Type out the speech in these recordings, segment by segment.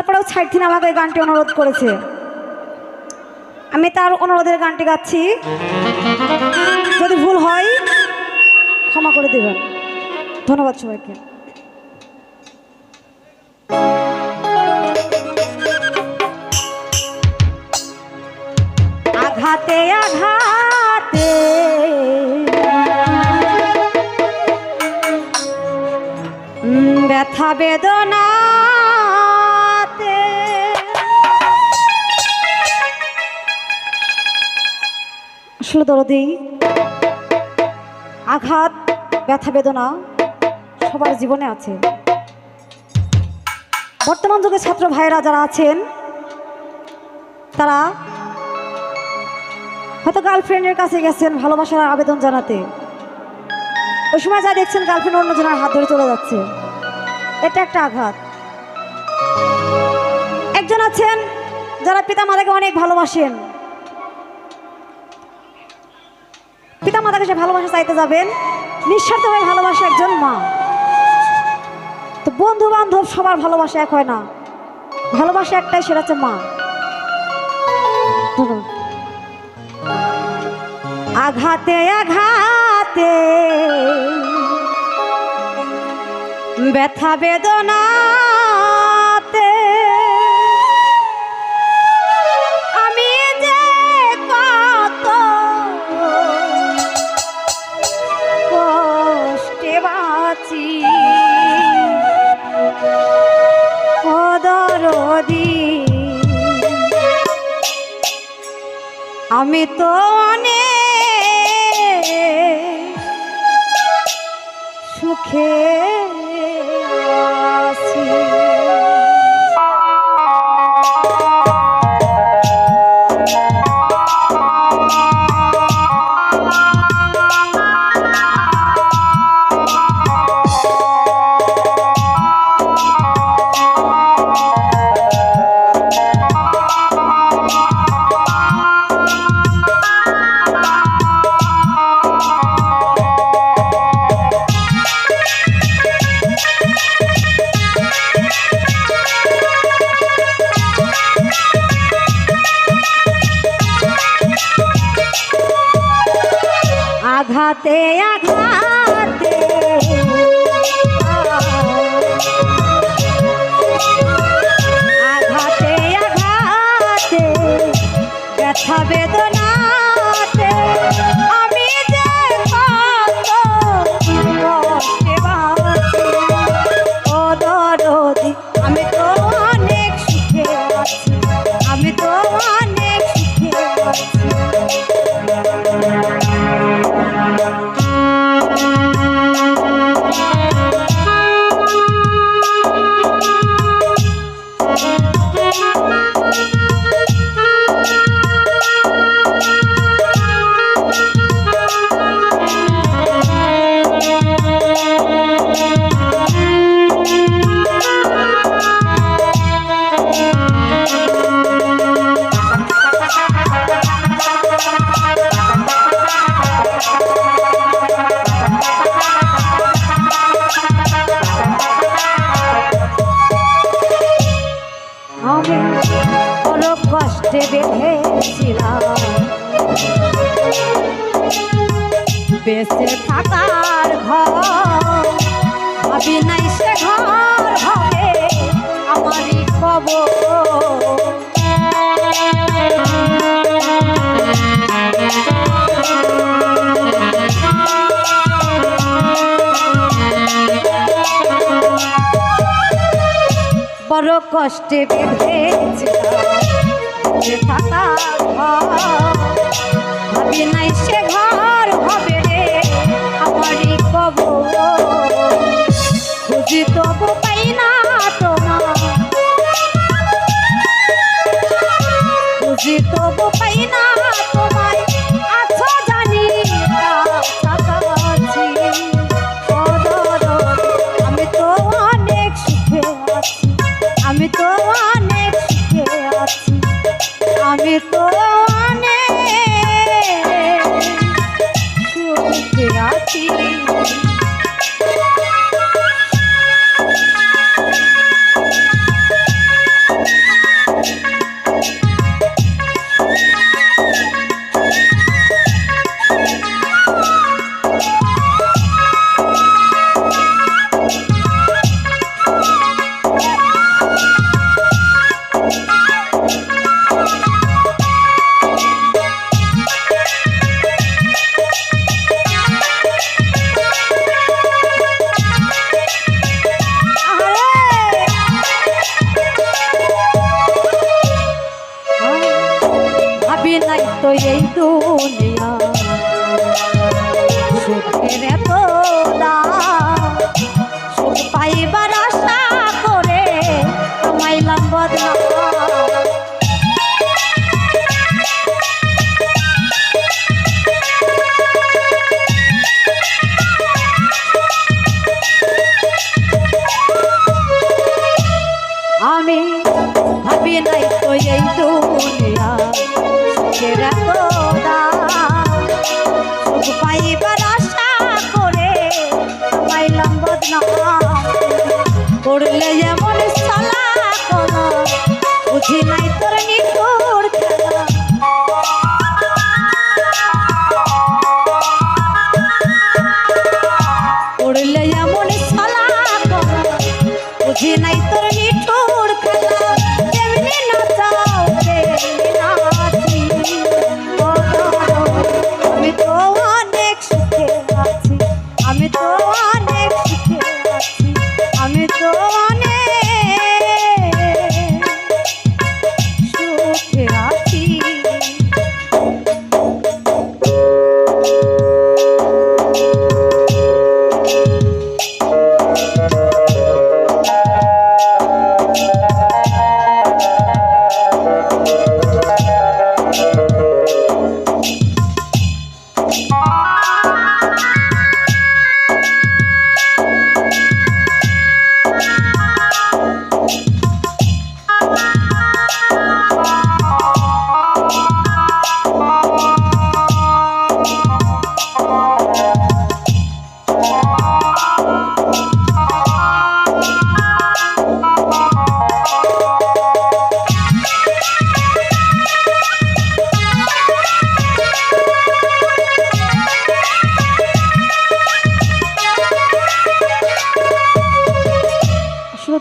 তারপরেও থেকে আমাকে এই গানটি অনুরোধ করেছে। আমি তার অনুরোধের গানটি গাচ্ছি। যদি ভুল হয়, ক্ষমা করে দেবেন। ধন্যবাদ সবাইকে। আঘাতে আঘাতে। ব্যথা বেদনাতে আসলে দরদি। আঘাত, ব্যথা, বেদনা সবার জীবনে আছে। বর্তমান যুগে ছাত্র ভাইয়েরা যারা আছেন, তারা হয়তো গার্লফ্রেন্ডের কাছে গেছেন ভালোবাসার আবেদন জানাতে। ওই সময় যা দেখছেন গার্লফ্রেন্ড অন্যজনের হাত ধরে চলে যাচ্ছে। এটা একটা আঘাত। একজন আছেন যারা পিতা মাতাকে অনেক ভালোবাসেন। পিতা মাতাকে সে ভালোবাসা চাইতে যাবেন। নিঃস্বার্থভাবে ভালোবাসে একজন মা। তো বন্ধু বান্ধব সবার ভালোবাসা এক হয় না। ভালোবাসা একটাই, সেটা হচ্ছে মা। আঘাতে আঘাতে ব্যথা বেদনাতে সুখে আছি সুখে বেঁচে থাকার ঘর। ভাবি নাই সে ঘর হবে আমারই খবর। বড় কষ্টে বেঁধেছিলাম। থাকা ভাবি নাই সে ঘর হবে কব খুঁজি তবু পাই না তোমার খুঁজি তোমায়। আমি ভাবি নাই তো এই দুনিয়া এত দাম। সুখ পাইবার আশা করে পাইলাম বদনাম। করলে বুঝি নাই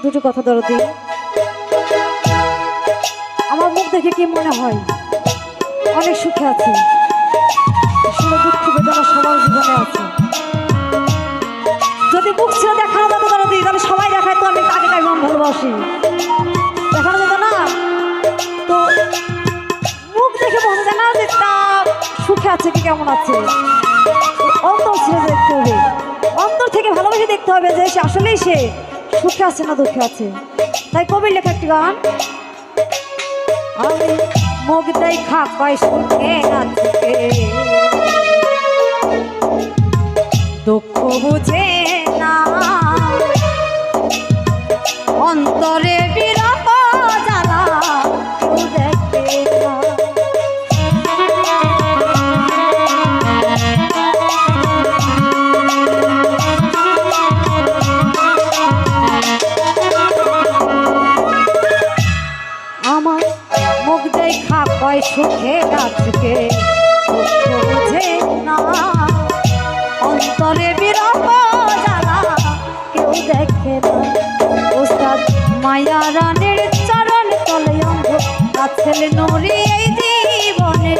দুটো কথা দরদি আমার মুখ দেখে কি মনে হয়? অনেক সুখে আছি। আসলে দুঃখ বেদনা সবার জীবনে আছে। যদি মুখ ছিল দেখানো যেত দরদি তাহলে সবাই দেখায় তো আমি কাকে কেমন ভালোবাসি। দেখানো যেত না? তো মুখ দেখে বোঝা যায় না, যে তা সুখে আছে কি কেমন আছে? অন্তর ছিল দেখতে হবে। অন্তর থেকে ভালোবেসে দেখতে হবে যে সে আসলেই সে। সুখে আছে না দুঃখে আছে? তাই কবির লেখা একটি গান। আমি মুখ দেখা পাই সুখে আছে। দুঃখ বুঝে না। অন্তরে কয় সুখে বুঝে না। অন্তরে বিরহ জ্বালা কেউ দেখে না। ওস্তাদ মায়া রানের চরণ তলে অন্ধ গাছের নড়ি এই জীবনে।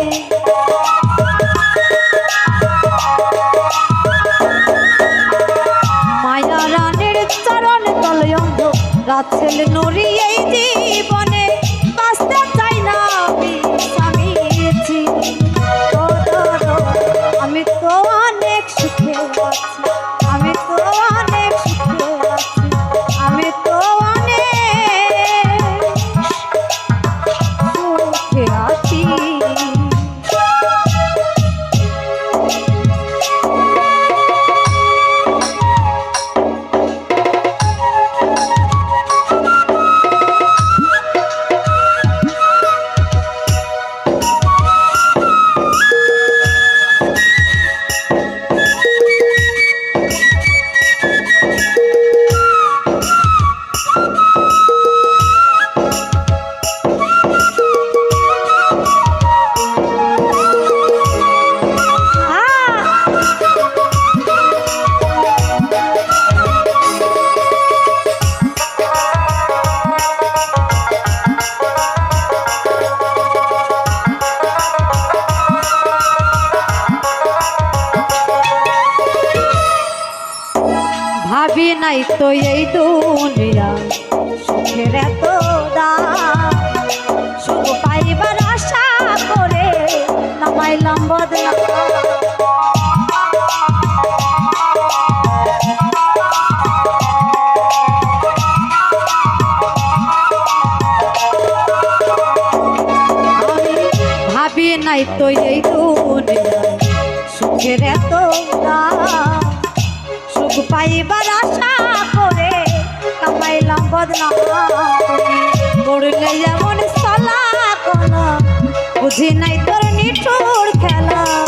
মায়া রানের চরণ অন্ধ গাছের নড়ি এই জীবনে। নাই তো এই দুনিয়া। সুখের এত দাম। সুখ পাইবার আশা করে নামাইলাম বদলা। তো এই দুনিয়া। সুখের এত সুখ পাইবার বদনাম করলে যেমন সলা কলা বুঝি নাই তোর নিঠুর খেলা।